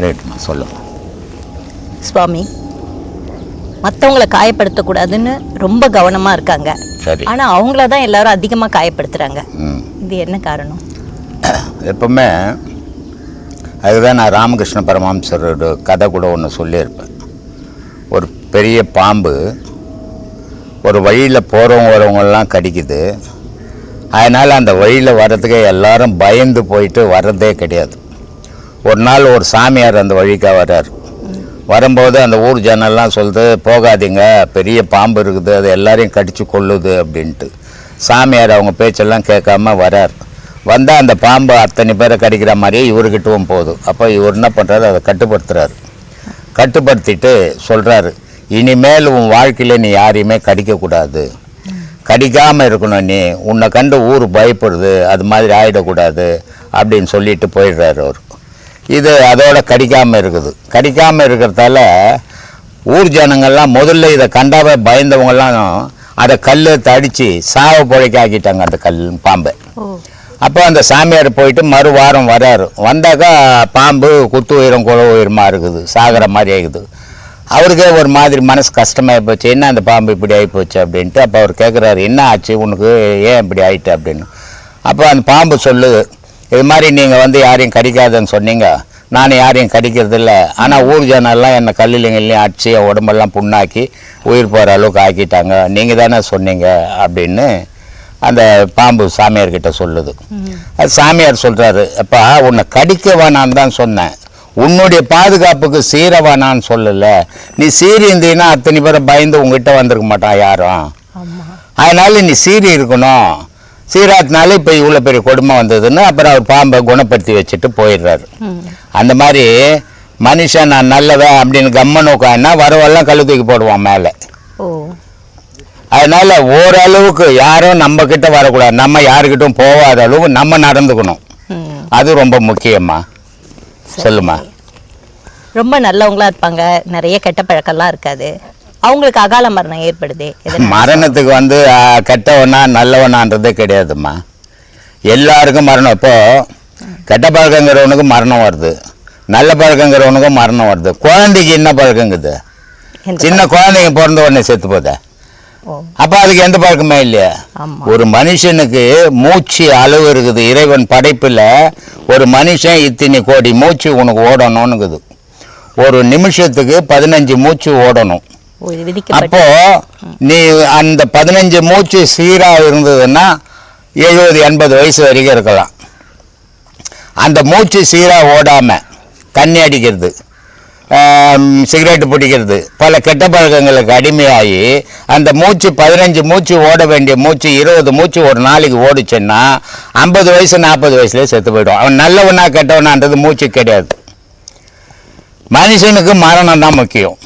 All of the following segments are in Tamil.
ரைட்டுமா சொல்லுங்க சுவாமி மற்றவங்கள காயப்படுத்தக்கூடாதுன்னு ரொம்ப கவனமாக இருக்காங்க. சரி. ஆனால் அவங்கள தான் எல்லாரும் அதிகமாக காயப்படுத்துகிறாங்க ம். இது என்ன காரணம்? எப்பவுமே அதுதான் நான் ராமகிருஷ்ண பரமஹம்சரோட கதை கூட ஒன்று சொல்லியிருப்பேன். ஒரு பெரிய பாம்பு ஒரு வழியில் போகிறவங்க வரவங்கெல்லாம் கடிக்குது. அதனால் அந்த வழியில் வர்றதுக்கு எல்லாரும் பயந்து போயிட்டு வர்றதே கிடையாது. ஒரு நாள் ஒரு சாமியார் அந்த வழிக்காக வர்றார். வரும்போது அந்த ஊர் ஜனெல்லாம் சொல்லுது போகாதீங்க பெரிய பாம்பு இருக்குது அது எல்லாரையும் கடிச்சு கொள்ளுது அப்படின்ட்டு. சாமியார் அவங்க பேச்செல்லாம் கேட்காம வரார் வந்தால் அந்த பாம்பு அத்தனை பேரை கடிக்கிற மாதிரியே இவர்கிட்டவும் போகுது. அப்போ இவர் என்ன பண்ணுறாரு அதை கட்டுப்படுத்துகிறாரு கட்டுப்படுத்திட்டு சொல்கிறாரு இனிமேல் உன் வாழ்க்கையில் நீ யாரையுமே கடிக்கக்கூடாது. கடிக்காமல் இருக்கணும் நீ. உன்னை கண்டு ஊர் பயப்படுது அது மாதிரி ஆகிடக்கூடாது அப்படின்னு சொல்லிட்டு போயிடுறாரு அவர். இது அதோட கடிக்காமல் இருக்குது. கடிக்காமல் இருக்கிறதால ஊர் ஜனங்கள்லாம் முதல்ல இதை கண்டாவே பயந்தவங்கெல்லாம் அதை கல் அடித்து சாவ புழைக்க ஆக்கிட்டாங்க அந்த கல் பாம்பை. அப்போ அந்த சாமியார் போயிட்டு மறு வாரம் வராரு. வந்தாக்கா பாம்பு குத்து உயிரம் குல உயிரமா இருக்குது சாகிற மாதிரி ஆகுது அவருக்கே ஒரு மாதிரி மனசு கஷ்டமாகி போச்சு. என்ன அந்த பாம்பு இப்படி ஆகி போச்சு அப்படின்ட்டு அப்போ அவர் கேட்குறாரு என்ன ஆச்சு? உனக்கு ஏன் இப்படி ஆயிட்டு? அப்படின்னு. அப்போ அந்த பாம்பு சொல்லுது. இது மாதிரி நீங்கள் வந்து யாரையும் கடிக்காதுன்னு சொன்னீங்க. நான் யாரையும் கடிக்கிறதில்ல. ஆனால் ஊர் ஜனெல்லாம் என்னை கல்லுலைங்கள்லையும் அடிச்சு உடம்பெல்லாம் புண்ணாக்கி உயிர் போகிற அளவுக்கு ஆக்கிட்டாங்க. நீங்கள் தானே சொன்னீங்க அப்படின்னு அந்த பாம்பு சாமியார்கிட்ட சொல்லுது. அது சாமியார் சொல்கிறாரு அப்பா உன்னை கடிக்க வேணான்னு தான் சொன்னேன். உன்னுடைய பாதுகாப்புக்கு சீர வேணான்னு சொல்லலை. நீ சீறி இருந்தீங்கன்னா அத்தனை பேரை பயந்து உங்ககிட்ட வந்திருக்க மாட்டான் யாரும். அதனால நீ சீறி இருக்கணும். சீராத்தினால இப்போ இவ்வளோ பெரிய கொடுமை வந்ததுன்னு அப்புறம் அவர் பாம்பை குணப்படுத்தி வச்சுட்டு போயிடுறாரு. அந்த மாதிரி மனுஷன் நான் நல்லவன் அப்படின்னு கம்மன் உட்காந்துனா வரவெல்லாம் கழு தூக்கி போடுவான் மேலே. அதனால ஓரளவுக்கு யாரும் நம்ம கிட்ட வரக்கூடாது. நம்ம யாருக்கிட்டும் போகாத அளவுக்கு நம்ம நடந்துக்கணும். அது ரொம்ப முக்கியம்மா சொல்லுமா? ரொம்ப நல்லவங்களா இருப்பாங்க. நிறைய கெட்ட பழக்கம்லாம் இருக்காது. அவங்களுக்கு அகால மரணம் ஏற்படுது? மரணத்துக்கு வந்து கெட்டவனா நல்லவனான்றதே கிடையாதும்மா. எல்லாருக்கும் மரணம். இப்போ கெட்ட பழக்கங்கிறவனுக்கு மரணம் வருது. நல்ல பழக்கங்கிறவனுக்கும் மரணம் வருது. குழந்தைக்கு என்ன பழக்கங்குது? சின்ன குழந்தைங்க பிறந்த உடனே செத்து போதே. அப்போ அதுக்கு எந்த பழக்கமே இல்லையா. ஒரு மனுஷனுக்கு மூச்சு அளவு இருக்குது. இறைவன் படைப்பில் ஒரு மனுஷன் இத்தனை கோடி மூச்சு உனக்கு ஓடணும்னுக்குது ஒரு நிமிஷத்துக்கு பதினஞ்சு மூச்சு ஓடணும். அப்போ நீ அந்த பதினஞ்சு மூச்சு சீராக இருந்ததுன்னா எழுபது எண்பது வயசு வரைக்கும் இருக்கலாம். அந்த மூச்சு சீராக ஓடாமல் தண்ணி அடிக்கிறது சிகரெட்டு சிகரெட் பிடிக்கிறது பல கெட்ட பழக்கங்களுக்கு அடிமையாகி அந்த மூச்சு பதினஞ்சு மூச்சு ஓட வேண்டிய மூச்சு இருபது மூச்சு ஒரு நாளைக்கு ஓடிச்சுன்னா ஐம்பது வயசு நாற்பது வயசுலேயே செத்து போயிடும். அவன் நல்லவனா கெட்டவனான்றது மூச்சு கிடையாது. மனுஷனுக்கு மரணம் தான் முக்கியம்.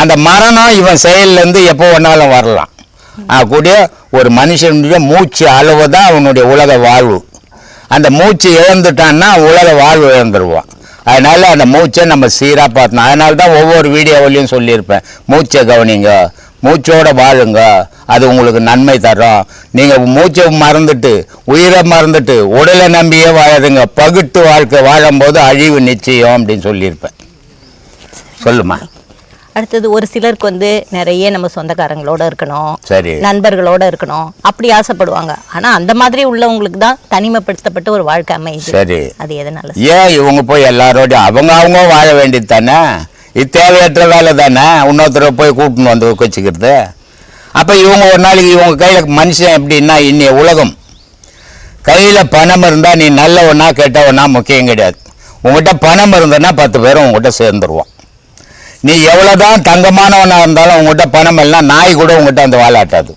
அந்த மரணம் இவன் செயல்லேருந்து எப்போ வேணாலும் வரலாம். கூடிய ஒரு மனுஷனுடைய மூச்சு அளவு தான் அவனுடைய உலக வாழ்வு. அந்த மூச்சு இழந்துட்டான்னா உலக வாழ்வு இழந்துருவான். அதனால் அந்த மூச்சை நம்ம சீராக பார்த்தோம் அதனால தான் ஒவ்வொரு வீடியோவிலையும் சொல்லியிருப்பேன். மூச்சை கவனிங்க மூச்சோட வாழுங்க. அது உங்களுக்கு நன்மை தரும். நீங்கள் மூச்சை மறந்துட்டு உயிரை மறந்துட்டு உடலை நம்பியே வாழதுங்க. பகுட்டு வாழ்க்கை வாழும்போது அழிவு நிச்சயம் அப்படின்னு சொல்லியிருப்பேன். சொல்லுமா? அடுத்தது ஒரு சிலருக்கு வந்து நிறைய நம்ம சொந்தக்காரங்களோட இருக்கணும். சரி. நண்பர்களோட இருக்கணும். அப்படி ஆசைப்படுவாங்க. ஆனா அந்த மாதிரி உள்ளவங்களுக்கு தான் தனிமைப்படுத்தப்பட்ட ஒரு வாழ்க்கை அமையுது. சரி. அது எதனால? ஏன் இவங்க போய் எல்லாரோடையும் அவங்க அவங்க வாழ வேண்டியது தானே? இது தேவையற்ற வேலை தானே? இன்னொருத்தரை போய் கூட்டின்னு வந்து வச்சுக்கிறது அப்போ இவங்க ஒரு நாளைக்கு இவங்க கையில் மனுஷன் எப்படின்னா இன்னைய உலகம். கையில் பணம் இருந்தால் நீ நல்லவனா கெட்டவனா முக்கியம் கிடையாது. உங்ககிட்ட பணம் இருந்ததுன்னா பத்து பேரும் உங்ககிட்ட சேர்ந்துருவான் நீ எவ்வளோதான் தங்கமானவனாக இருந்தாலும் உங்கள்கிட்ட பணம் எல்லாம் நாய் கூட உங்கள்கிட்ட அந்த வாழாட்டாது.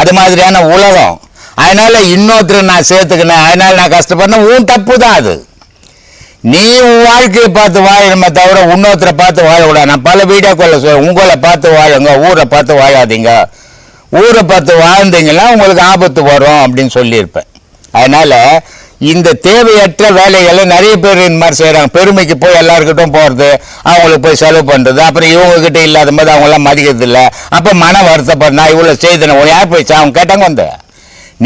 அது மாதிரியான உலகம். அதனால் இன்னொருத்தர் நான் சேர்த்துக்கினேன். அதனால் நான் கஷ்டப்படுறேன் உன் தப்பு தான் அது. நீ உன் வாழ்க்கையை பார்த்து வாழணுமே தவிர இன்னொருத்தரை பார்த்து வாழக்கூடாது. நான் பல வீடியோக்களில் சொல்ல உங்களை பார்த்து வாழுங்க. ஊரை பார்த்து வாழாதீங்க. ஊரை பார்த்து வாழ்ந்தீங்கன்னா உங்களுக்கு ஆபத்து வரும் அப்படின்னு சொல்லியிருப்பேன். அதனால் இந்த தேவையற்ற வேலைகளை நிறைய பேர் இந்த மாதிரி செய்கிறாங்க பெருமைக்கு போய் எல்லாருக்கிட்டும் போகிறது அவங்களுக்கு போய் செலவு பண்ணுறது அப்புறம் இவங்க கிட்ட இல்லாத போது அவங்களாம் மதிக்கிறது இல்லை. அப்போ மன வருத்தப்பட நான் இவ்வளோ செய்தேன் உன் யார் போய் அவங்க கேட்டாங்க வந்து?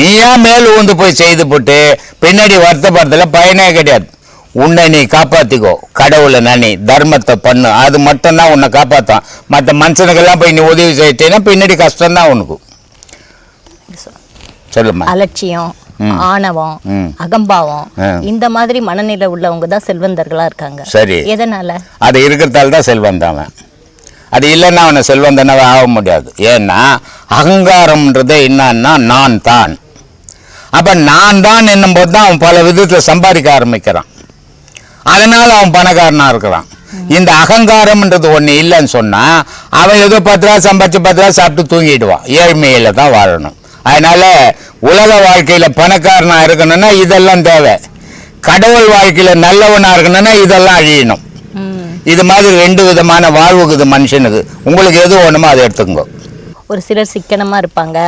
நீயா மேல் ஊந்து போய் செய்து போட்டு பின்னாடி வருத்தப்படுறதுல பயனே கிடையாது. உன்னை நீ காப்பாத்திக்கோ கடவுளை நனி தர்மத்தை பண்ணு அது மட்டும்தான் உன்னை காப்பாற்றும் மற்ற மனுஷனுக்கெல்லாம் போய் நீ உதவி செய்யிட்டேன்னா பின்னாடி கஷ்டம்தான் உனக்கு. சொல்லுமா அலட்சியம். ஆணவம். அகம்பாவம். இந்த மாதிரி மனநிலை உள்ளவங்க தான் செல்வந்தர்களா இருக்காங்க. சரி. எதனால? அது இருக்கிறதால தான் செல்வந்தான் அவன். அது இல்லைன்னா அவனை செல்வந்தனவே ஆக முடியாது. ஏன்னா அகங்காரம்ன்றதே என்னன்னா நான் தான் அப்போ நான் தான் என்னும்போது தான் அவன் பல விதத்தில் சம்பாதிக்க ஆரம்பிக்கிறான். அதனால அவன் பணக்காரனாக இருக்கிறான். இந்த அகங்காரம்ன்றது ஒன்று இல்லைன்னு சொன்னால் அவன் ஏதோ பத்து ரூபா சம்பாதிச்சு பத்து ரூபா சாப்பிட்டு தூங்கிடுவான். ஏழ்மையில தான் வாழணும். அதனால உலக வாழ்க்கையில் பணக்காரனாக இருக்கணும்னா இதெல்லாம் தேவை. கடவுள் வாழ்க்கையில் நல்லவனாக இருக்கணும்னா இதெல்லாம் அழியணும். இது மாதிரி ரெண்டு விதமான வாழ்வுக்குது மனுஷனுக்கு. உங்களுக்கு எது வேணுமோ அதை எடுத்துக்கோங்க. ஒரு சிலர் சிக்கனமா இருப்பாங்க.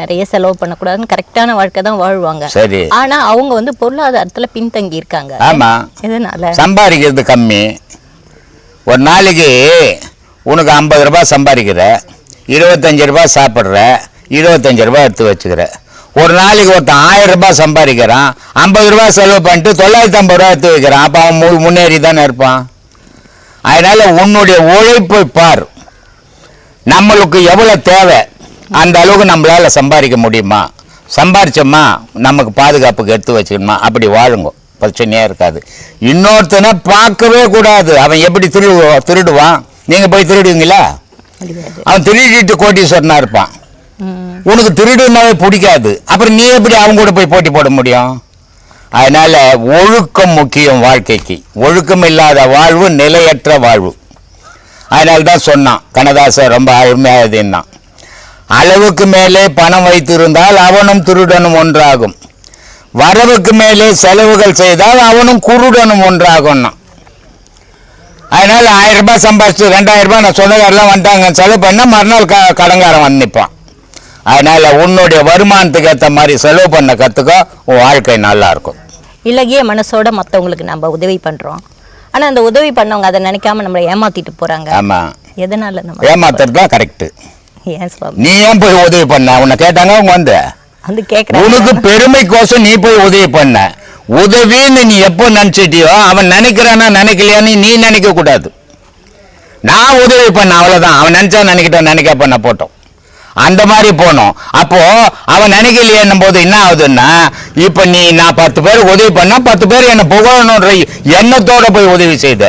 நிறைய செலவு பண்ணக்கூடாதுன்னு கரெக்டான வாழ்க்கை தான் வாழ்வாங்க. சரி. ஆனா அவங்க வந்து பொருளாதாரத்துல பின்தங்கி இருக்காங்க. ஆமாம் எதனால? சம்பாதிக்கிறது கம்மி. ஒரு நாளைக்கு உனக்கு ஐம்பது ரூபாய் சம்பாதிக்கிற இருபத்தஞ்சி ரூபாய் சாப்பிட்ற இருபத்தஞ்சி ரூபாய் எடுத்து வச்சுக்கிற. ஒரு நாளைக்கு ஒருத்தன் ஆயிரம் ரூபாய் சம்பாதிக்கிறான் ஐம்பது ரூபாய் செலவு பண்ணிட்டு தொள்ளாயிரத்தி ஐம்பது ரூபாய் எடுத்து வைக்கிறான். அப்போ அவன் மு- முன்னேறி தானே இருப்பான். அதனால உன்னுடைய உழைப்பை பார். நம்மளுக்கு எவ்வளோ தேவை அந்த அளவுக்கு நம்மளால சம்பாதிக்க முடியுமா? சம்பாரிச்சோமா? நமக்கு பாதுகாப்புக்கு எடுத்து வச்சுக்கணுமா? அப்படி வாழுங்க. பிரச்சனையாக இருக்காது. இன்னொருத்தனை பார்க்கவே கூடாது. அவன் எப்படி திரு திருடுவான்? நீங்கள் போய் திருடுவீங்களா? அவன் திருடிட்டு கோட்டீஸ்வரனா இருப்பான். உனக்கு திருடுனாவே பிடிக்காது. அப்புறம் நீ எப்படி அவங்க கூட போய் போட்டி போட முடியும்? அதனால் ஒழுக்கம் முக்கியம் வாழ்க்கைக்கு. ஒழுக்கம் இல்லாத வாழ்வு நிலையற்ற வாழ்வு. அதனால தான் சொன்னான் கனதாசன் ரொம்ப அருமையாக அளவுக்கு மேலே பணம் வைத்திருந்தால் அவனும் திருடனும் ஒன்றாகும். வரவுக்கு மேலே செலவுகள் செய்தால் அவனும் குருடனும் ஒன்றாகும்னா. அதனால் ஆயிரம் ரூபாய் சம்பாதிச்சு ரெண்டாயிரம் ரூபாய் நான் சொன்னதெல்லாம் வந்துட்டாங்க. செலவு பண்ணால் மறுநாள் க கடங்காரன் வந்து நிற்பான். அதனால உன்னுடைய வருமானத்துக்கு ஏற்ற மாதிரி செலவு பண்ண கற்றுக்கோ உன் வாழ்க்கை நல்லா இருக்கும். இலகிய மனசோட மத்தவங்களுக்கு நம்ம உதவி பண்றோம். ஆனா அந்த உதவி பண்ணவங்க அதை நினைக்காம நம்மளை ஏமாத்திட்டு போறாங்க. ஆமாம் எதனால நம்ம ஏமாத்துறது தான் கரெக்டு ஏன் சுவாமி? நீ ஏன் போய் உதவி பண்ண? உன்னை கேட்டாங்க அவங்க வந்து. வந்து கேக்குறாங்க. உனக்கு பெருமைக்கோசம் நீ போய் உதவி பண்ண. உதவின்னு நீ எப்போ நினைச்சிட்டியோ அவன் நினைக்கிறானா நினைக்கலையான்னு நீ நினைக்க கூடாது நான் உதவி பண்ண அவ்வளவுதான். அவன் நினைச்சா நினைக்கிட்டோம் நினைக்க பண்ண போட்டோம். அந்த மாதிரி போனோம். அப்போ அவன் நினைக்கலையேன்னும் போது என்ன ஆகுதுன்னா இப்போ நீ நான் பத்து பேர் உதவி பண்ணா பத்து பேர் என்னை புகழணுன்ற எண்ணத்தோட போய் உதவி செய்த.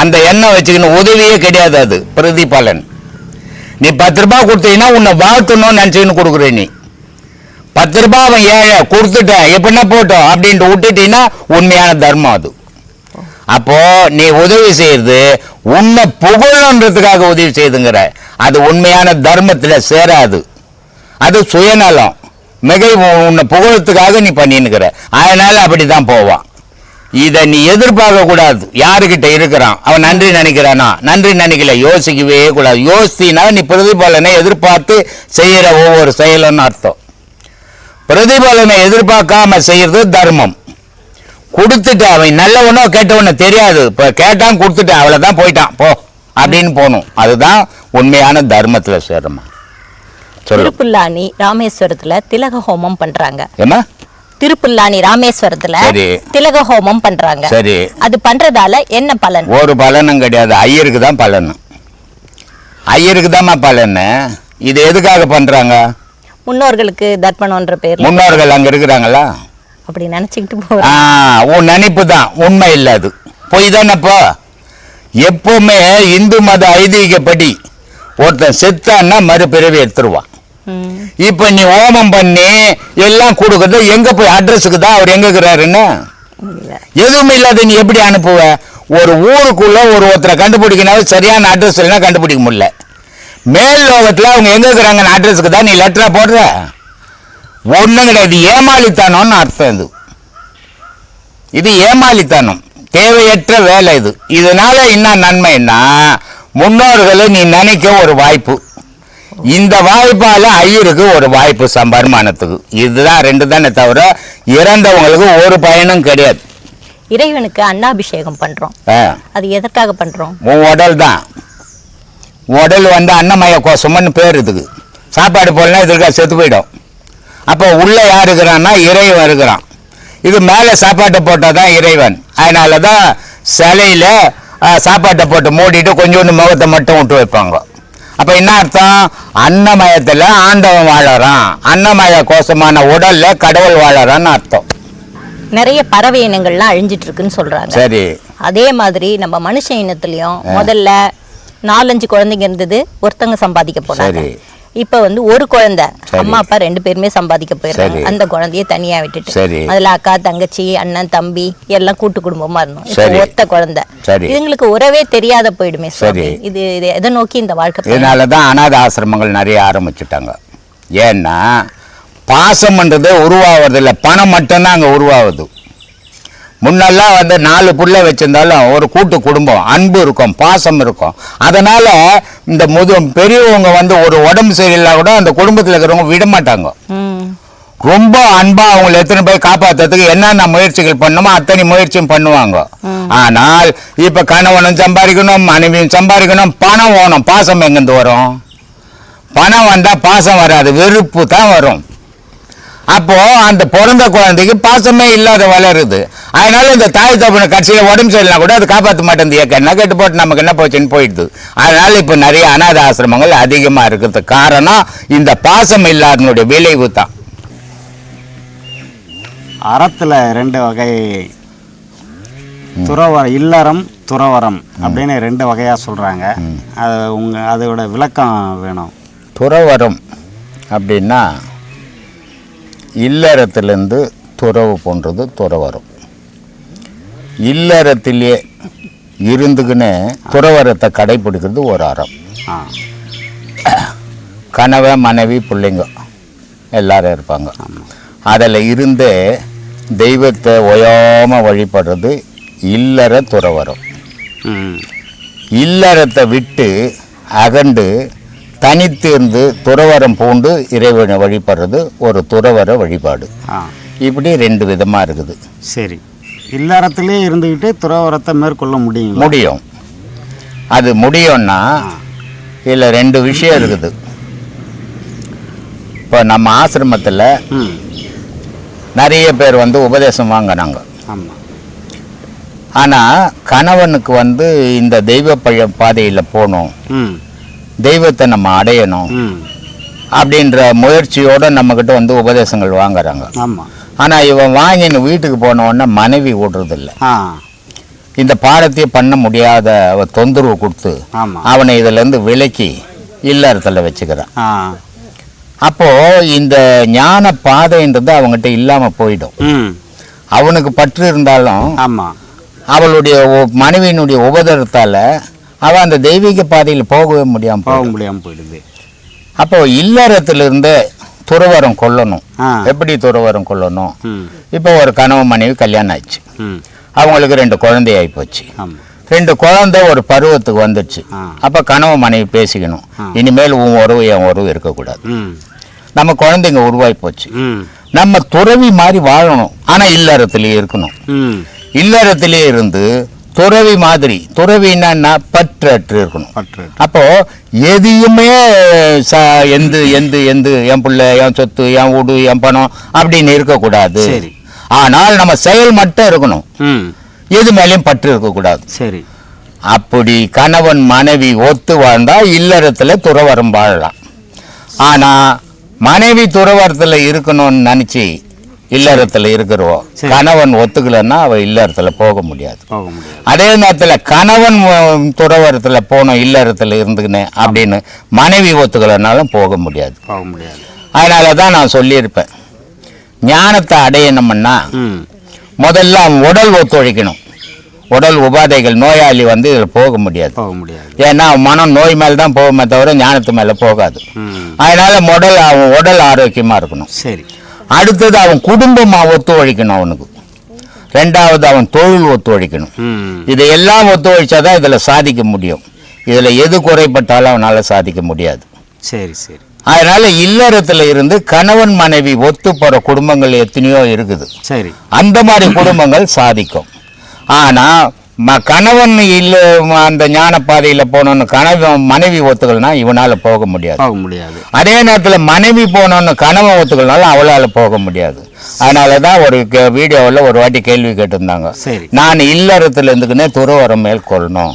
அந்த எண்ணம் வச்சுக்கணும் உதவியே கிடையாது அது பிரதிபலன். நீ பத்து ரூபாய் கொடுத்தீங்கன்னா உன்னை வாழ்த்தணும்னு நினச்சிக்கின்னு கொடுக்குற நீ. பத்து ரூபாய் அவன் ஏழை கொடுத்துட்டேன் எப்படின்னா போட்டோம் அப்படின்ட்டு விட்டுட்டீங்கன்னா உண்மையான தர்மம் அது. அப்போ நீ உதவி செய்யறது உன்னை புகழன்றதுக்காக உதவி செய்துங்கிற. அது உண்மையான தர்மத்தில் சேராது. அது சுயநலம். மிகை உன்னை புகழத்துக்காக நீ பண்ணின்னுக்கிற. அப்படி தான் போவான். இதை நீ எதிர்பார்க்க கூடாது. யாருக்கிட்ட இருக்கிறான்? அவன் நன்றி நினைக்கிறானா? நன்றி நினைக்கல. யோசிக்கவே கூடாது. யோசித்தினா நீ பிரதிபலனை எதிர்பார்த்து செய்கிற ஒவ்வொரு செயலும்னு அர்த்தம். பிரதிபலனை எதிர்பார்க்காம செய்கிறது தர்மம். கொடுத்துட்டு அவன் நல்லவனோ கெட்டவனோ தெரியாது. இப்போ கேட்டான் கொடுத்துட்டான். தான் போயிட்டான். போ. அப்படின்னு போகணும். அதுதான் உண்மையான தர்மத்தில் சேருமா. சொல்லு. திருப்புல்லானி ராமேஸ்வரத்துல திலக ஹோமம் பண்றாங்க. ஏமா திருப்புல்லானி ராமேஸ்வரத்துல. திலக ஹோமம் பண்றாங்க. சரி. அது பண்றதால என்ன பலன்? ஒரு பலனும் கிடையாது. ஐயருக்கு தான் பலன். ஐயருக்கு தாம்மா பலன். இது எதுக்காக பண்ணுறாங்க முன்னோர்களுக்கு தர்ப்பணம்ன்ற பேர்ல. முன்னோர்கள் அங்கே இருக்கிறாங்களா? அப்படி நினைச்சுக்கிட்டு போறோம். உன் நினைப்பு தான். உண்மை இல்லை அது. பொய் தானப்போ எப்பவுமே இந்து மத ஐதீகப்படி ஒருத்தன் செத்தான்னா மறுபிறவி எடுத்துருவான். இப்போ நீ ஹோமம் பண்ணி எல்லாம் கொடுக்குறது எங்கே போய் அட்ரஸுக்கு தான் அவர் எங்கே இருக்கிறாருன்னு. எதுவுமே இல்லாத நீ எப்படி அனுப்புவ? ஒரு ஊருக்குள்ள ஒரு ஒருத்தரை கண்டுபிடிக்கணும் சரியான அட்ரஸ் இல்லைன்னா கண்டுபிடிக்க முடியல. மேல் லோகத்தில் அவங்க எங்கே இருக்கிறாங்கன்னு அட்ரஸுக்கு தான் நீ லெட்டரா போடுற? ஒன்றும் கிடையாது. ஏமாளித்தனம்னு அர்த்தம் இது. இது ஏமாளித்தனம். தேவையற்ற வேலை இது. இதனால என்ன நன்மைன்னா முன்னோர்களை நீ நினைக்க ஒரு வாய்ப்பு. இந்த வாய்ப்பால ஐயருக்கு ஒரு வாய்ப்பு சம் வருமானத்துக்கு இதுதான் ரெண்டு தானே தவிர இறந்தவங்களுக்கு ஒரு பயனும் கிடையாது. இறைவனுக்கு அன்னாபிஷேகம் பண்றோம். ஆ, அது எதற்காக பண்றோம்? உன் உடல் தான். உடல் வந்து அன்னமய கோஷம்னு பேர் இதுக்கு. சாப்பாடு போடலாம் இதுக்கா செத்து போயிடும். அப்போ உள்ள யார் இருக்கிறான்னா இறைவன் இருக்கிறான். இது மேலே சாப்பாட்டை போட்டால் தான் இறைவன். அதனால தான் சிலையில் சாப்பாட்டை போட்டு மூடிட்டு கொஞ்சோண்டு முகத்தை மட்டும் விட்டு வைப்பாங்க. அப்போ என்ன அர்த்தம்? அன்னமயத்தில் ஆண்டவன் வாழறான். அன்னமய கோஷமான உடல்ல கடவுள் வாழறான்னு அர்த்தம். நிறைய பறவை இனங்கள்லாம் அழிஞ்சிட்டு இருக்குன்னு சொல்றாங்க. சரி. அதே மாதிரி நம்ம மனுஷ இனத்துலயும் முதல்ல நாலஞ்சு குழந்தைங்க இருந்தது ஒருத்தங்க சம்பாதிக்க போனாங்க. இப்ப வந்து ஒரு குழந்தை. அம்மா அப்பா ரெண்டு பேருமே சம்பாதிக்க சரி. அந்த குழந்தைய தனியா விட்டுட்டு. அதுல அக்கா தங்கச்சி அண்ணன் தம்பி எல்லாம் கூட்டு குடும்பமா இருந்தோம் இப்ப. ஒத்த குழந்தை. இதுங்களுக்கு உறவே தெரியாத போயிடுமே சரி. இது எதை நோக்கி இந்த வாழ்க்கை? இதனால தான் அனாத ஆசிரமங்கள் நிறைய ஆரம்பிச்சுட்டாங்க ஏன்னா பாசம்ன்றது உருவாகிறதில்ல பணம் மட்டும்தான் அங்கே உருவாகுது முன்னெல்லாம் வந்து நாலு புள்ள வச்சிருந்தாலும் ஒரு கூட்டு குடும்பம் அன்பு இருக்கும் பாசம் இருக்கும். அதனால இந்த முது பெரியவங்க வந்து ஒரு உடம்பு சரியில்லை கூட அந்த குடும்பத்தில் இருக்கிறவங்க விட மாட்டாங்க. ரொம்ப அன்பா அவங்களை எத்தனை போய் காப்பாத்துறதுக்கு என்னென்ன முயற்சிகள் பண்ணுமோ அத்தனை முயற்சியும் பண்ணுவாங்க. ஆனால் இப்ப கணவனும் சம்பாதிக்கணும் மனைவியும் சம்பாதிக்கணும் பணம் வேணும் பாசம் எங்கிருந்து வரும்? பணம் வந்தா பாசம் வராது வெறுப்பு தான் வரும். அப்போ அந்த பிறந்த குழந்தைக்கு பாசமே இல்லாத வளருது. அதனால இந்த தாய் தப்பனை கட்சியில் உடம்பு சரியில்லை கூட அது காப்பாற்ற மாட்டேங்குது ஏக்க என்ன கேட்டு போட்டு நமக்கு என்ன போச்சுன்னு போயிடுது. அதனால இப்போ நிறைய அனாத ஆசிரமங்கள் அதிகமாக இருக்கிறதுக்கு காரணம் இந்த பாசம் இல்லாதனுடைய விளைவு தான். அறத்தில் ரெண்டு வகை. துறவரம் இல்லறம் துறவரம் அப்படின்னு ரெண்டு வகையாக சொல்கிறாங்க அது உங்கள் அதோட விளக்கம் வேணும். துறவரம் அப்படின்னா இல்லறத்திலேருந்து துறவு போன்றது துறவரம். இல்லறத்திலே இருந்துக்கின்னு துறவரத்தை கடைப்பிடிக்கிறது ஒரு அறம். ஆ. கணவன் மனைவி பிள்ளைங்க எல்லாரும் இருப்பாங்க. அதில் இருந்து தெய்வத்தை ஓயாம வழிபடுறது இல்லற துறவரம். இல்லறத்தை விட்டு அகண்டு தனித்து இருந்து துறவரம் பூண்டு இறைவனை வழிபடுறது ஒரு துறவர வழிபாடு. இப்படி ரெண்டு விதமாக இருக்குது. சரி. இல்லறத்திலே இருந்துக்கிட்டு துறவரத்தை மேற்கொள்ள முடியுங்களா? முடியும். அது முடியும்னா இதில் ரெண்டு விஷயம் இருக்குது. இப்போ நம்ம ஆசிரமத்தில் நிறைய பேர் வந்து உபதேசம் வாங்கினாங்க ஆமாம் ஆனால் கணவனுக்கு வந்து இந்த தெய்வ பழ பாதையில் போகணும். தெய்வத்தை நம்ம அடையணும் அப்படின்ற முயற்சியோடு நம்மக்கிட்ட வந்து உபதேசங்கள் வாங்குறாங்க. ஆனால் இவன் வாங்கின்னு வீட்டுக்கு போன உடனே மனைவி விடுறதில்ல ஆ. இந்த பாடத்தையே பண்ண முடியாத அவ தொந்தரவு கொடுத்து அவனை இதிலேருந்து விலக்கி இல்லறத்தில் வச்சுக்கிறான். அப்போது இந்த ஞான பாதைன்றது அவங்ககிட்ட இல்லாமல் போயிடும் அவனுக்கு பற்று இருந்தாலும் அவளுடைய மனைவியினுடைய உபதரத்தால் அவன் அந்த தெய்வீக பாதையில் போகவே முடியாமல் போக முடியாமல் போயிடுது. அப்போ இல்லறத்திலிருந்து துறவரம் கொள்ளணும் ஆ. எப்படி துறவரம் கொள்ளணும் ம். இப்போ ஒரு கணவன் மனைவி கல்யாணம் ஆயிடுச்சு. அவங்களுக்கு ரெண்டு குழந்தையாகி போச்சு. ரெண்டு குழந்தை ஒரு பருவத்துக்கு வந்துடுச்சு. அப்போ கணவன் மனைவி பேசிக்கணும். இனிமேல் உன் உறவு என் உறவு இருக்கக்கூடாது. நம்ம குழந்தைங்க உருவாகி போச்சு. நம்ம துறவி மாதிரி வாழணும். ஆனால் இல்லறத்திலேயே இருக்கணும். இல்லறத்திலே இருந்து துறவி மாதிரி. துறவின்னா பற்றற்று. இருக்கணும் அப்போ எதையுமே ச எந்து எந்து எந்து என் பிள்ளை என் சொத்து என் வீடு என் பணம் அப்படின்னு இருக்கக்கூடாது. சரி. ஆனால் நம்ம செயல் மட்டும் இருக்கணும். எது மேலேயும் பற்று இருக்கக்கூடாது. சரி. அப்படி கணவன் மனைவி ஒத்து வாழ்ந்தா இல்லறத்துல துறவரம் வாழலாம். ஆனா மனைவி துறவரத்துல இருக்கணும்னு நினைச்சு இல்லறத்துல இருக்கிறோம் சரி. கணவன் ஒத்துக்கலைன்னா அவ இல்லறத்துல போக முடியாது. அதே நேரத்துல கணவன் துறவரத்துல போகணும் இல்லறத்துல இருந்துக்கின்னு அப்படின்னு மனைவி ஒத்துக்கலைனாலும் போக முடியாது. அதனால தான் நான் சொல்லியிருப்பேன். ஞானத்தை அடையணும்னா முதல்ல உடல் ஒத்துழைக்கணும். உடல் உபாதைகள் நோயாளி வந்து இதில் போக முடியாது. ஏன்னா மனம் நோய் மேலே தான் போகுமே தவிர ஞானத்து மேலே போகாது. அதனால அவன் உடல் ஆரோக்கியமாக இருக்கணும். சரி. அடுத்தது அவன் குடும்பமாக ஒத்துழைக்கணும் அவனுக்கு. ரெண்டாவது அவன் தொழில் ஒத்துழைக்கணும். இதையெல்லாம் ஒத்துழைச்சாதான் இதில் சாதிக்க முடியும். இதில் எது குறைப்பட்டாலும் அவனால் சாதிக்க முடியாது. சரி சரி. அதனால இல்லறத்துல இருந்து கணவன் மனைவி ஒத்து போகிற குடும்பங்கள் எத்தனையோ இருக்குது. சரி. அந்த மாதிரி குடும்பங்கள் சாதிக்கும். ஆனா ம- கணவன் இல்ல அந்த ஞான பாதையில போனோன்னு கணவன் மனைவி ஒத்துக்கலனா இவனால போக முடியாது. போக முடியாது. அதே நேரத்துல மனைவி போனோன்னு கணவன் ஒத்துக்கலனாலும் அவளால போக முடியாது. அதனால தான் ஒரு வீடியோவில் ஒரு வாட்டி கேள்வி கேட்டிருந்தாங்க. நான் இல்லறத்துல இருந்துக்குன்னே துறவரம் மேற்கொள்ளணும்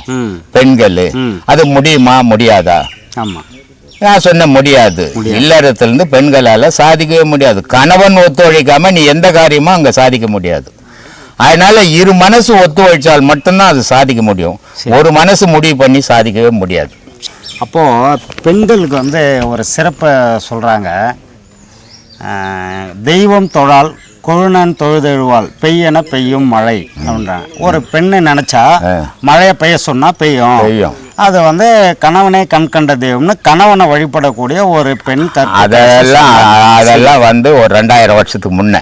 பெண்கள். அது முடியுமா முடியாதா? ஆமாம் நான் சொன்ன முடியாது. இல்லறத்திலிருந்து பெண்களால சாதிக்கவே முடியாது. கணவன் ஒத்துழைக்காம நீ எந்த காரியமும் அங்க சாதிக்க முடியாது. அதனால இரு மனசு ஒத்துழைச்சால் மட்டும்தான் அது சாதிக்க முடியும். ஒரு மனசு முடிவு பண்ணி சாதிக்கவே முடியாது. அப்போது பெண்களுக்கு வந்து ஒரு சிறப்பை சொல்கிறாங்க தெய்வம் தொழால் கொழுநன் தொழுதெழுவாள் பெய்யன பெய்யும் மழை அப்படின்றாங்க. ஒரு பெண்ணை நினச்சா. மழையை பெய்ய சொன்னால் பெய்யும். பெய்யும். அது வந்து கணவனே கண் கண்ட தெய்வம்னு கணவனை வழிபடக்கூடிய ஒரு பெண் அதெல்லாம் அதெல்லாம் வந்து ஒரு ரெண்டாயிரம் வருஷத்துக்கு முன்ன.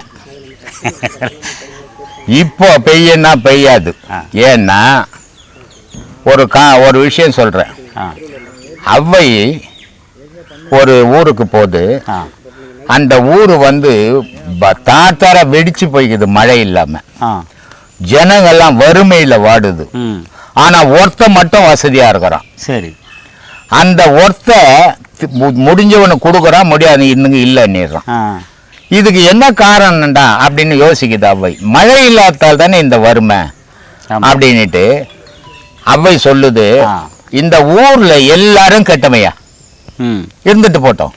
இப்போ பெய்யன்னா பெய்யாது. ஏன்னா ஒரு கா ஒரு விஷயம் சொல்றேன். ஆ. அவ்வை ஒரு ஊருக்கு போகுது அந்த ஊர் வந்து தாத்தார வெடிச்சு போய்க்குது மழை இல்லாம. ஜனங்கள்லாம் வறுமையில வாடுது. ஆனா ஒருத்த மட்டும் வசதியா இருக்கிறான். சரி. அந்த ஒருத்த தி- மு- முடிஞ்சவனுக்கு கொடுக்குறான் முடியாது இன்னும் இல்லைன்னுறான். இதுக்கு என்ன காரணம்டா அப்படின்னு யோசிக்குது அவ்வை. மழை இல்லாதால் தானே இந்த வறுமை? ஆமா. அப்படின்னுட்டு அவ்வை சொல்லுது. இந்த ஊர்ல எல்லாரும் கெட்டமையா? ம். இருந்துட்டு போட்டோம்.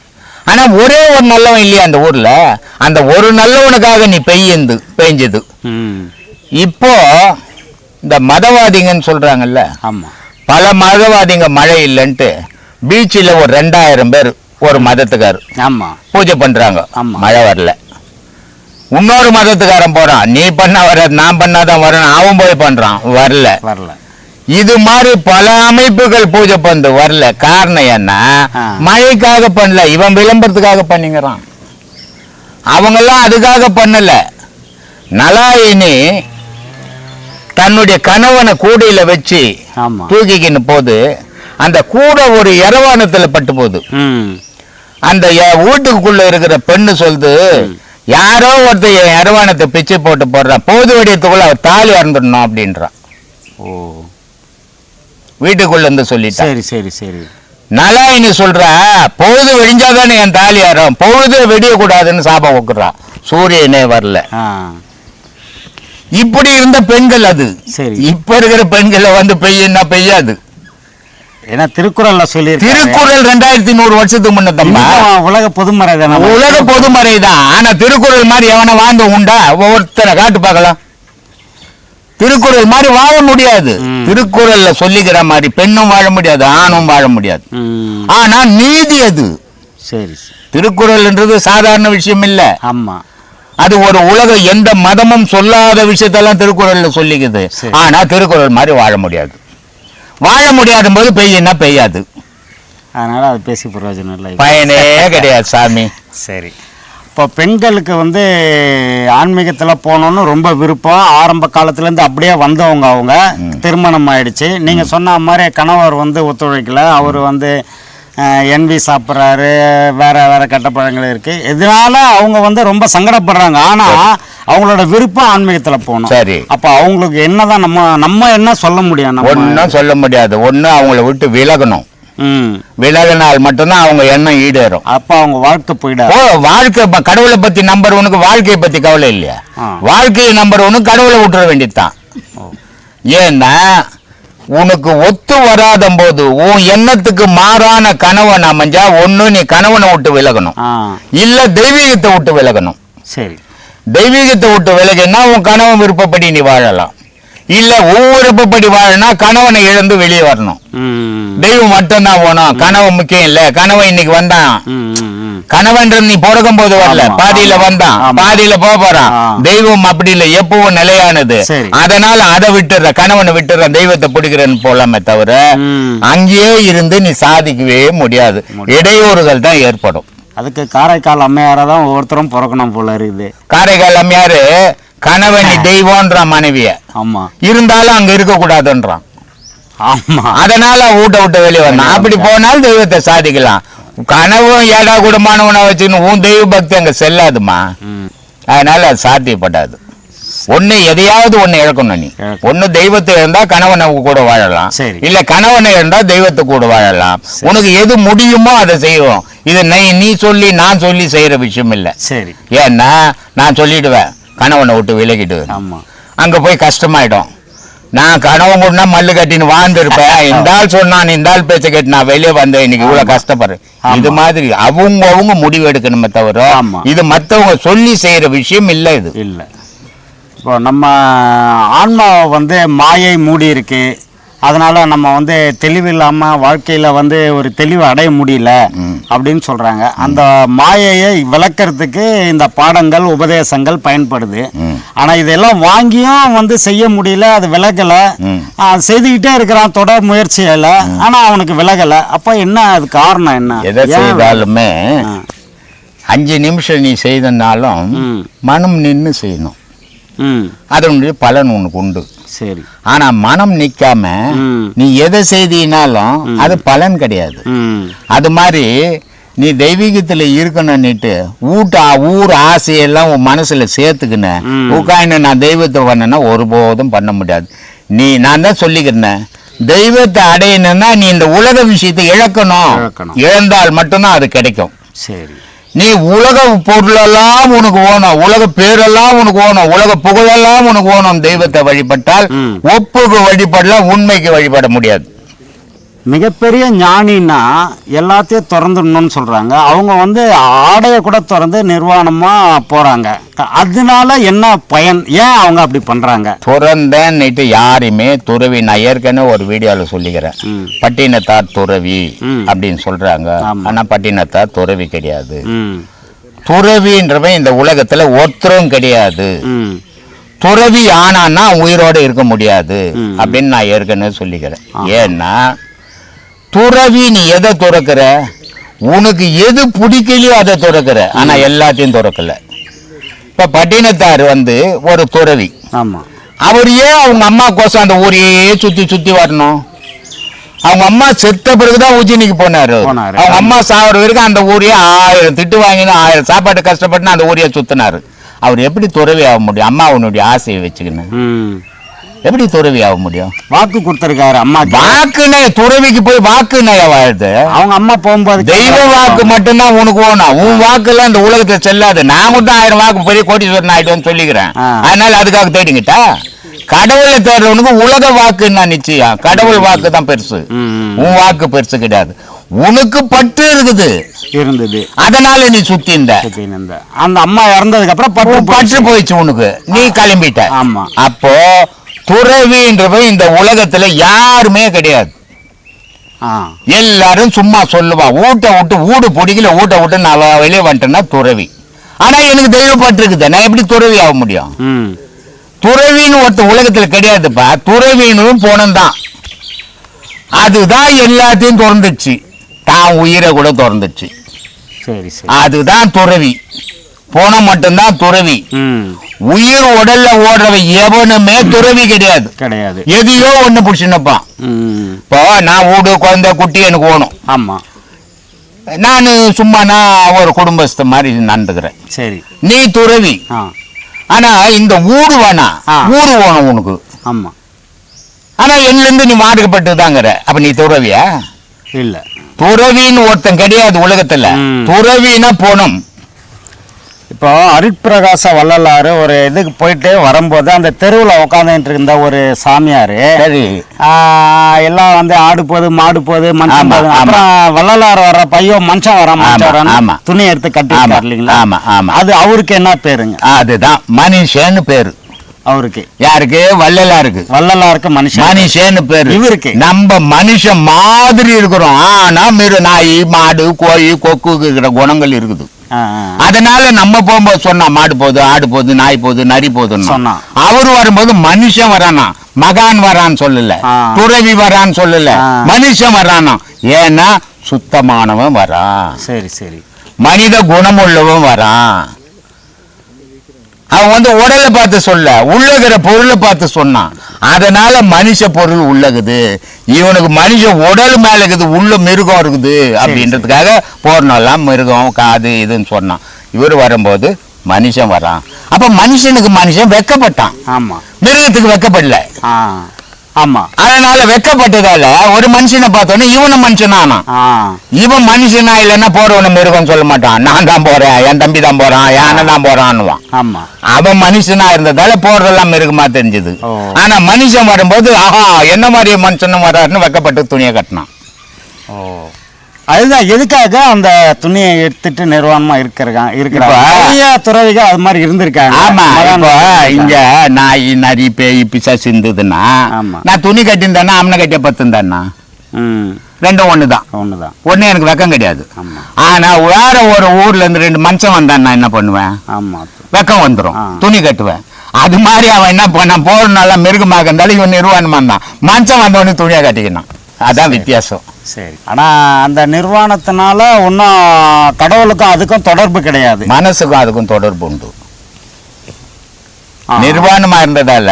ஆனா ஒரே ஒரு நல்லவன் இல்லையா அந்த ஊர்ல? அந்த ஒரு நல்லவனுக்காக நீ பெய்யுந்து பெய்ஞ்சது. ம். இப்போ இந்த மதவாதிங்கன்னு சொல்றாங்கல்ல? பல மதவாதிங்க மழை இல்லைன்ட்டு பீச்சில் ஒரு ரெண்டாயிரம் பேர் ஒரு மதத்துக்கார் ஆமாம் பூஜை பண்றாங்க. ஆமா. மழை வரல. இன்னொரு மதத்துக்காரன் போறான். நீ பண்ண வர நான் பண்ணாதான் வரணும் அவன் போய் பண்றான். வரல. வரல. இது மாதிரி பல அமைப்புகள் பூஜை பண்ணு வரல. காரணம் என்ன. மழைக்காக பண்ணல. இவன் விளம்பரத்துக்காக பண்ணிங்கிறான் அவங்கெல்லாம் அதுக்காக பண்ணல. நலாயினி தன்னுடைய கணவனை கூடையில வச்சு தூக்கிக்கின்னு போது அந்த கூடை ஒரு இரவானத்துல பட்டு போகுது. அந்த வீட்டுக்குள்ள இருக்கிற பெண்ணு சொல்லுது யாரோ ஒருத்தர் என் இரவானத்தை பிச்சை போட்டு போடுறான் போது வெடியத்துக்குள்ள தாலி இறந்துடணும் அப்படின்றான் ஓ. வீட்டுக்குள்ள இருந்து சொல்லிட்டான் சரி சரி சரி. நலாயினி சொல்றா பொழுது வெடிஞ்சாதானே என் தாலி ஏறும் பொழுது வெடியக்கூடாதுன்னு சாபம் வைக்கிறான் சூரியனே வரல. இப்படி இருந்த பெண்கள் அது. சரி. இப்ப இருக்கிற பெண்களை வந்து பெய்யன்னா பெய்யாது. ஏன்னா திருக்குறள்ல சொல்லியிருக்காரு திருக்குறள் ரெண்டாயிரத்தி நூறு வருஷத்துக்கு முன்ன தம்பா இன்னும் உலக பொதுமறை தானே உலக பொதுமறை தான் ஆனா திருக்குறள் மாதிரி எவனை வாழ்ந்து உண்டா? ஒவ்வொருத்தரை காட்டு பார்க்கலாம். திருக்குறள் மாதிரி வாழ முடியாது. திருக்குறள்ல சொல்லிக்கிற மாதிரி பெண்ணும் வாழ முடியாது ஆணும் வாழ முடியாது. ஆனா நீதி அது. சரி. திருக்குறள்ன்றது சாதாரண விஷயம் இல்ல. ஆமா. அது ஒரு உலக எந்த மதமும் சொல்லாத விஷயத்தெல்லாம் திருக்குறள்ல சொல்லிக்குது. ஆனா திருக்குறள் மாதிரி வாழ முடியாது. வாழ முடியாத போது பெய்யன்னா பெய்யாது அதனால அது பேசி பிரயோஜனம் இல்லை. பயனே கிடையாது சாமி. சரி. இப்போ பெண்களுக்கு வந்து ஆன்மீகத்தில் போகணுன்னு ரொம்ப விருப்பம். ஆரம்ப காலத்துலேருந்து அப்படியே வந்தவங்க அவங்க. திருமணம் ஆயிடுச்சு. நீங்கள் சொன்ன மாதிரி கணவர் வந்து ஒத்துழைக்கல. அவர் வந்து என்வி சாப்பிட்றாரு. வேற வேற கெட்ட பழங்கள் இருக்குது இதனால அவங்க வந்து ரொம்ப சங்கடப்படுறாங்க. ஆனால் அவங்களோட விருப்பம் ஆன்மீகத்தில் போகணும். சரி. அப்போ அவங்களுக்கு என்னதான் நம்ம நம்ம என்ன சொல்ல முடியும்? ஒன்றும் சொல்ல முடியாது. ஒன்று அவங்கள விட்டு விலகணும். ம். விலகினால் மட்டும்தான் அவங்க எண்ணம் ஈடேறும். அப்போ அவங்க வாழ்க்கை போயிடா ஓ வாழ்க்கை கடவுளை பத்தி நம்பர் உனக்கு வாழ்க்கையை பத்தி கவலை இல்லையா. வாழ்க்கையை நம்பர் ஒன்று கடவுளை விட்டுற வேண்டியதுதான். ஏன்னா உனக்கு ஒத்து வராத போது உன் எண்ணத்துக்கு மாறான கணவன் அமைஞ்சா ஒண்ணு நீ கணவனை விட்டு விலகணும். இல்ல தெய்வீகத்தை விட்டு விலகணும். சரி. தெய்வீகத்தை விட்டு விலகினா உன் கணவன் விருப்பப்படி நீ வாழலாம். இல்ல உன் விருப்பப்படி வாழனா கணவனை இழந்து வெளியே வரணும். தெய்வம் மட்டும்தான் போகணும். கணவன் முக்கியம் இல்ல. கணவன் இன்னைக்கு வந்தான். கணவன்றது நீ பிறக்கும் போது வரல பாதியில வந்தான். பாதியில போக போறான். தெய்வம் அப்படி இல்லை. எப்பவும் நிலையானது. அதனால அதை விட்டுற கணவனை விட்டுற தெய்வத்தை பிடிக்கிறேன்னு போலாமே தவிர. அங்கேயே இருந்து நீ சாதிக்கவே முடியாது. இடையூறுகள் தான் ஏற்படும். அதுக்கு காரைக்கால் அம்மையாரை தான் ஒவ்வொருத்தரும் பிறக்கணும் போல இருக்குது. காரைக்கால் அம்மையாரு கணவன் தெய்வம்ன்ற மனைவிய. ஆமாம் இருந்தாலும் அங்க இருக்க கூடாதுன்றான் ஆமாம் அதனால வீட்டை விட்டு வெளியே வந்தான். அப்படி போனால் தெய்வத்தை சாதிக்கலாம். கனவும் ஏடா குடும்பமானவனை வச்சுன்னு உன் தெய்வ பக்தி அங்க செல்லாதுமா? அதனால அது சாத்தியப்படாது. ஒண்ணு எதையாவது ஒண்ணு இழக்கணும் நீ. ஒண்ணு தெய்வத்தை இருந்தா கணவனை கூட வாழலாம். இல்ல கணவனை இருந்தா தெய்வத்தை கூட வாழலாம். உனக்கு எது முடியுமோ அதை செய்வோம். இது நீ சொல்லி நான் சொல்லி செய்யற விஷயம் இல்ல. சரி. ஏன்னா நான் சொல்லிடுவேன். கணவனை விட்டு விலகிடு. ஆமா. அங்க போய் கஷ்டமாயிடும். நான் கனவு கூடனா மல்லு கட்டின்னு வாழ்ந்துருப்பேன். இந்த ஆள் சொன்னான் இந்த ஆள் பேச்ச கேட்டு நான் வெளியே வந்தேன். இன்னைக்கு இவ்வளவு கஷ்டப்படுறேன். இது மாதிரி அவங்க அவங்க முடிவு எடுக்கணுமே தவிர. இது மத்தவங்க சொல்லி செய்யற விஷயம் இல்ல இது. இல்லை. இப்போ நம்ம ஆன்மாவை வந்து மாயை மூடி இருக்கு. அதனால நம்ம வந்து தெளிவு இல்லாம வாழ்க்கையில வந்து ஒரு தெளிவு அடைய முடியல அப்படின்னு சொல்றாங்க. அந்த மாயையை விளக்கறதுக்கு இந்த பாடங்கள் உபதேசங்கள் பயன்படுது. ம். ஆனா இதெல்லாம் வாங்கியும் வந்து செய்ய முடியல அது விலகல. செய்துக்கிட்டே இருக்கிறான் தொடர் முயற்சியில ஆனா அவனுக்கு விலகல. அப்ப என்ன அது காரணம் என்ன? எதை செய்தாலுமே. அஞ்சு நிமிஷம் நீ செய்தனாலும். மனம் நின்னு செய்யணும். அதனுடைய பலன் உனக்கு உண்டு. சரி. ஆனா மனம் நிக்காம. நீ எதை செய்தினாலும் அது பலன் கிடையாது. அது மாதிரி நீ தெய்வீகத்துல இருக்கணும்னுட்டு ஊட்ட ஊர் ஆசையெல்லாம் உன் மனசுல சேர்த்துக்கின. உட்காந்து நான் தெய்வத்தை பண்ணனா ஒருபோதும் பண்ண முடியாது. நீ நான் தான் சொல்லிக்கிறேன். தெய்வத்தை அடையணும்னா நீ இந்த உலக விஷயத்தை இழக்கணும். இழந்தால் மட்டும்தான் அது கிடைக்கும். சரி. நீ உலக பொருளெல்லாம் உனக்கு ஓணும் உலக பேரெல்லாம் உனக்கு ஓணும் உலக புகழெல்லாம் உனக்கு ஓணும் தெய்வத்தை வழிபட்டால். ஒப்புக்கு வழிபடலாம் உண்மைக்கு வழிபட முடியாது மிகப்பெரிய ஞானின்னா எல்லாத்தையும் திறந்துடணும்னு சொல்றாங்க. அவங்க வந்து ஆடையை கூட திறந்து நிர்வாணமா போறாங்க. அதனால என்ன பயன்? ஏன் அவங்க அப்படி பண்றாங்க? துறந்தேன்னுட்டு யாரையுமே துறவி நான் ஏற்கனவே ஒரு வீடியோவில் சொல்லிக்கிறேன். பட்டினத்தார் துறவி. அப்படின்னு சொல்றாங்க. ஆமா. ஆனா பட்டினத்தார் துறவி கிடையாது. துறவின்றவன் இந்த உலகத்துல ஒருத்தரும் கிடையாது. துறவி ஆனான்னா உயிரோட இருக்க முடியாது. அப்படின்னு நான் ஏற்கனவே சொல்லிக்கிறேன். ஏன்னா துறவி நீ எதை துறக்கிற? உனக்கு எது பிடிக்கலையோ அதை துறக்கிற. ஆனா எல்லாத்தையும் துறக்கல. இப்ப பட்டினத்தார் வந்து ஒரு துறவி. ஆமா. அவர் ஏன் அவங்க அம்மா கோசம் அந்த ஊரையே சுத்தி சுத்தி வரணும்? அவங்க அம்மா செத்த பிறகுதான் உஜினிக்கு போனாரு. அவங்க அம்மா சாவர வரைக்கும் அந்த ஊரையே ஆயிரம் திட்டு வாங்கினா ஆயிரம் சாப்பாடு கஷ்டப்பட்டு அந்த ஊரையே சுத்தினாரு. அவர் எப்படி துறவி ஆக முடியும்? அம்மா அவனுடைய ஆசையை வச்சுக்கின்னு. ம். எப்படி துறவி ஆக முடியும்? வாக்கு கொடுத்துருக்காரு அம்மா. வாக்குனே துறவிக்கு போய் வாக்குனே வாழ்து அவங்க அம்மா போகும்போது தெய்வ வாக்கு மட்டும்தான் உனக்கு வேணும் உன் வாக்குலாம் இந்த உலகத்துல செல்லாது. நான் மட்டும் ஆயிரம் வாக்கு பெரிய கோடீஸ்வரன் ஆயிட்டோன்னு சொல்லிக்கிறேன். அதனால அதுக்காக தேடிக்கிட்டா? கடவுளை தேடுறவனுக்கு உலக வாக்குன்னா நிச்சயம். கடவுள் வாக்கு தான் பெருசு. உன் வாக்கு பெருசு கிடையாது. உனக்கு பற்று இருக்குது இருந்தது. அதனால நீ இந்த அந்த அம்மா இறந்ததுக்கு அப்புறம் உன் பற்று போயிடுச்சு. உனக்கு. நீ கிளம்பிட்ட. ஆமா. அப்போ துறவின்றவன் இந்த உலகத்துல யாருமே கிடையாது. எல்லாரும் சும்மா சொல்லுவான் ஊட்ட விட்டு ஊடு பிடிக்கல ஊட்ட விட்டு நான் வெளியே வந்துட்டேன்னா துறவி. ஆனா எனக்கு தெய்வப்பட்டிருக்குது நான் எப்படி துறவி ஆக முடியும்? துறவின்னு ஒருத்த உலகத்துல கிடையாதுப்பா. துறவின்னு போனந்தான். அதுதான் எல்லாத்தையும் திறந்துச்சு. தான் உயிரை கூட திறந்துச்சு. அதுதான் துறவி. போன மட்டும்தான் துறவி. உயிர் உடல்ல ஓடுறவன் எவனுமே துறவி கிடையாது. கிடையாது. எதையோ ஒண்ணு பிடிச்சுன்னப்பான் ம். இப்போ நான் வீடு குழந்தை குட்டி எனக்கு வேணும். ஆமா. நான் சும்மா நான் ஒரு குடும்பஸ்த மாதிரி நடந்துக்கிறேன். சரி. நீ துறவி. ஆனா இந்த ஊடு வேணாம் ஆ. ஊரு வேணும் உனக்கு. ஆமா. ஆனா என்னல இருந்து நீ மாறுபட்டு தாங்கிற அப்ப நீ துறவியா? இல்ல. துறவின்னு ஒருத்தன் கிடையாது உலகத்துல. துறவினா போனம். இப்போ அருட்பிரகாச வள்ளலாறு ஒரு இதுக்கு போயிட்டு வரும்போது அந்த தெருவில் உட்காந்துட்டு இருந்த ஒரு சாமியார் சரி. எல்லாம் வந்து ஆடு போகுது மாடு போகுது மனுஷன் ஆமா. அப்புறம் வள்ளலார் வர்ற பையன் மனுஷன் வர மனுஷன். துணி எடுத்து கட்டி ஆமா, இல்லைங்களா? ஆமா, ஆமா. அது அவருக்கு என்ன பேருங்க? அதுதான் மனுஷன்னு பேரு. அவருக்கு. யாருக்கு? வள்ளலாருக்கு. வள்ளலாருக்கு மனுஷன். மனுஷன்னு பேரு. இவருக்கு. நம்ம மனுஷன் மாதிரி இருக்கிறோம். ஆனா மிரு நாய் மாடு கோழி கொக்கு இருக்கிற குணங்கள் இருக்குது. அதனால நம்ம போகும்போது சொன்னா மாடு போகுது ஆடு போகுது நாய் போகுது நரி போகுதுன்னு. சொன்னான். அவர் வரும்போது மனுஷன் வரானா? மகான் வரான்னு சொல்லல. துறவி வரான்னு சொல்லல. மனுஷன் வரானா? ஏன்னா சுத்தமானவன் வரான். சரி சரி. மனித குணமுள்ளவன் வரான். அவன் வந்து உடலை பார்த்து சொல்ல உள்ளகிற பொருளை பார்த்து சொன்னான். அதனால மனுஷ பொருள் உள்ளகுது. இவனுக்கு மனுஷ உடல் மேல இருக்குது உள்ள மிருகம் இருக்குது அப்படின்றதுக்காக போறனெல்லாம் மிருகம் காது இதுன்னு சொன்னான். இவர் வரும்போது மனுஷன் வரான். அப்ப மனுஷனுக்கு மனுஷன் வெக்கப்பட்டான். ஆமா. மிருகத்துக்கு வெக்கப்படல. ஆமா. அதனால வெக்கப்பட்டதால ஒரு மனுஷனை பார்த்தோன்னே இவனும் மனுஷனானான் ஆ. இவன் மனுஷனா இல்லைன்னா போறவன மிருகம் சொல்ல மாட்டான். நான் தான் போறேன் என் தம்பி தான் போறான் அண்ணன் தான் போறான்னுவான். ஆமா. அவன் மனுஷனா இருந்ததால போறதெல்லாம் மிருகமா தெரிஞ்சது. ஆனா மனுஷன் வரும்போது ஆஹா என்ன மாதிரி மனுஷனும் வர்றாருன்னு வெக்கப்பட்டு துணியை கட்டினான். ஓ. அதுதான் எதுக்காக அந்த துணியை எடுத்துட்டு நிர்வாணமா இருக்கிறாங்க? இருக்கிறாங்க நிறைய துறவிகள் அது மாதிரி இருந்திருக்காங்க. ஆமா இப்போ. இங்க நாய் நரி பேய் பிசாசு இருந்ததுன்னா ஆமா. நான் துணி கட்டியிருந்தேன்னா அவனை கட்டிய பத்துந்தானா ம். ரெண்டும் ஒண்ணுதான். ஒண்ணுதான். ஒண்ணு எனக்கு வெக்கம் கிடையாது. ஆமா. ஆனா வேற ஒரு ஊர்ல இருந்து ரெண்டு மனுஷன் வந்தான் நான் என்ன பண்ணுவேன்? ஆமா. வெக்கம் வந்துடும். துணி கட்டுவேன். அது மாதிரி அவன் என்ன பண்ணான்? போறதுனால மிருகமாக இருந்தாலும் இவன் நிர்வாணமா இருந்தான் மனுஷன் வந்த உடனே துணியை கட்டிக்கினான். அதான் வித்தியாசம். சரி. ஆனா அந்த நிர்வாணத்தினால ஒன்றும் கடவுளுக்கும் அதுக்கும் தொடர்பு கிடையாது. மனசுக்கும் அதுக்கும் தொடர்பு உண்டு. நிர்வாணமா இருந்ததால.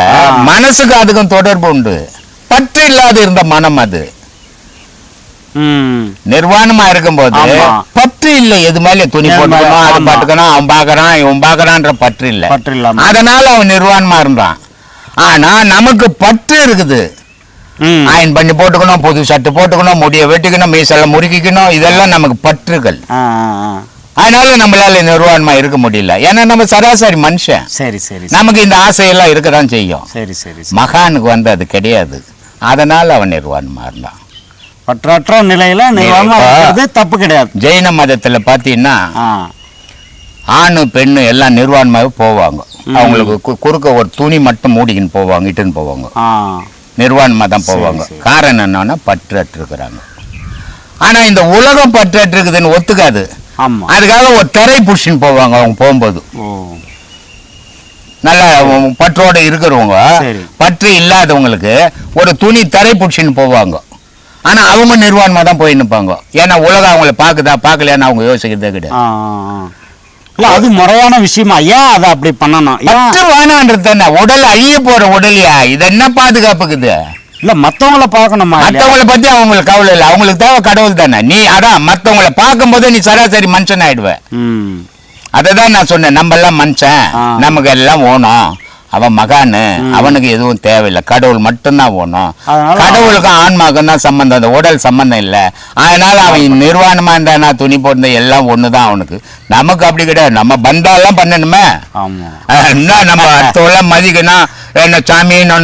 மனசுக்கும் அதுக்கும் தொடர்பு உண்டு. பற்று இல்லாத இருந்த மனம் அது. நிர்வாணமா இருக்கும்போது. பற்று இல்லை. எது மேல துணி போட்டுக்கணும் அது. பாட்டுக்கணும் அவன் பாக்குறான் இவன் பாக்குறான்ற பற்று இல்ல. அதனால அவன் நிர்வாணமா இருந்தான். ஆனா நமக்கு பற்று இருக்குது. அயன் பண்ணி போட்டுக்கணும் புது சட்டை போட்டுக்கணும் முடிய வெட்டிக்கணும் மீசெல்லாம் முறுக்கிக்கணும் இதெல்லாம் நமக்கு பற்றுகள். அதனால நம்மளால நிர்வாணமா இருக்க முடியல. ஏன்னா நம்ம சராசரி மனுஷன். சரி சரி. நமக்கு இந்த ஆசையெல்லாம் இருக்கதான் செய்யும். சரி சரி. மகானுக்கு வந்து அது கிடையாது. அதனால அவன் நிர்வாணமா இருந்தான். பற்றற்ற நிலையில நிர்வாணமா தப்பு கிடையாது. ஜெயின மதத்துல பாத்தீங்கன்னா ஆ. ஆணு பெண்ணு எல்லாம் நிர்வாணமாவே போவாங்க. அவங்களுக்கு குறுக்க ஒரு துணி மட்டும் மூடிக்கின்னு போவாங்க இட்டுன்னு போவாங்க. ஆ நிர்வாணமா தான் போவாங்க. காரணம் என்னன்னா பற்றற்று இருக்கிறாங்க ஆனா இந்த உலகம் பற்றற்று இருக்குதுன்னு ஒத்துக்காது அதுக்காக ஒரு திரை புடிச்சின்னு போவாங்க அவங்க போகும்போது. நல்ல பற்றோட இருக்கிறவங்க. பற்று இல்லாதவங்களுக்கு ஒரு துணி தரை புடிச்சின்னு போவாங்க. ஆனா அவங்க நிர்வாணமா தான் போய் நிற்பாங்க. ஏன்னா உலகம் அவங்கள பாக்குதா பார்க்கலையான்னு அவங்க யோசிக்கிறதே கிடையாது. இல்ல அது முறையான விஷயமா? ஏன் அதை அப்படி பண்ணணும்? வேணான்றது தானே. உடல் அழிய போற உடலியா? இது என்ன பாதுகாப்புக்குது? இல்ல மத்தவங்கள பார்க்கணுமா? மத்தவங்கள பத்தி அவங்களுக்கு கவலை இல்லை. அவங்களுக்கு தேவை கடவுள் தானே. நீ அதான் மத்தவங்கள பார்க்கும்போது நீ சராசரி மனுஷன் ஆயிடுவ அததான் நான் சொன்னேன் நம்ம எல்லாம் மனுஷன். நமக்கு எல்லாம் ஓணும். அவன் மகானு அவனுக்கு எதுவும் தேவையில்லை. கடவுள் மட்டும்தான் அதனால கடவுளுக்கும் ஆன்மாக்கும் தான் சம்பந்தம் அந்த உடல் சம்பந்தம் இல்லை. அதனால அவன் நிர்வாணமா இருந்தானா துணி போட்டு எல்லாம் ஒண்ணுதான் அவனுக்கு. நமக்கு அப்படி கிடையாது. நம்ம பந்தாலாம் பண்ணணுமே. என்ன நம்ம அடுத்தவெல்லாம் மதிக்கணும் என்ன சாமின்னு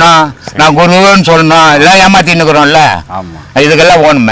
நான் குருன்னு சொல்லணும் எல்லாம் ஏமாத்தின்னு இருக்கிறோம்ல. ஆமா. இதுக்கெல்லாம் ஓணுமே